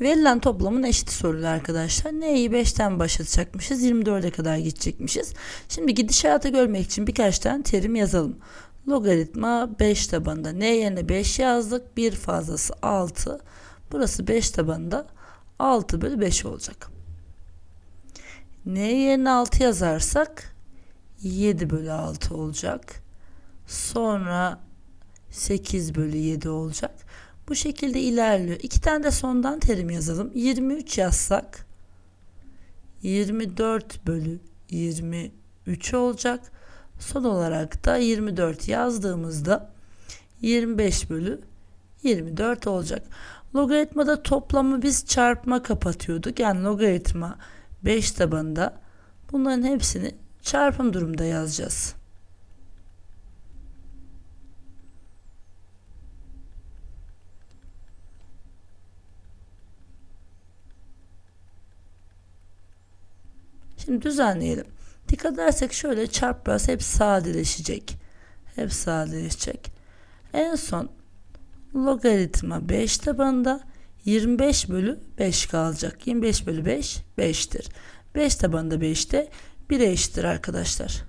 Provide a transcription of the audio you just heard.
Verilen toplamın eşit soruluyor arkadaşlar. Neyi 5'ten başlatacakmışız? 24'e kadar gidecekmişiz. Şimdi gidişatı görmek için birkaç tane terim yazalım. Logaritma 5 tabanında. N yerine 5 yazdık. 1 fazlası 6. Burası 5 tabanında 6 bölü 5 olacak. N yerine 6 yazarsak 7 bölü 6 olacak. Sonra 8 bölü 7 olacak. Bu şekilde ilerliyor. İki tane de sondan terim yazalım. 23 yazsak 24 bölü 23 olacak. Son olarak da 24 yazdığımızda 25 bölü 24 olacak. Logaritmada toplamı biz çarpma kapatıyorduk. Yani logaritma 5 tabanında bunların hepsini çarpım durumda yazacağız. Şimdi düzenleyelim. Dikkat edersek şöyle çarpraz hep sadeleşecek. Hep sadeleşecek. En son logaritma 5 tabanında 25 bölü 5 kalacak. 25 bölü 5 5'tir. 5 tabanında 5'te 1'e eşittir arkadaşlar.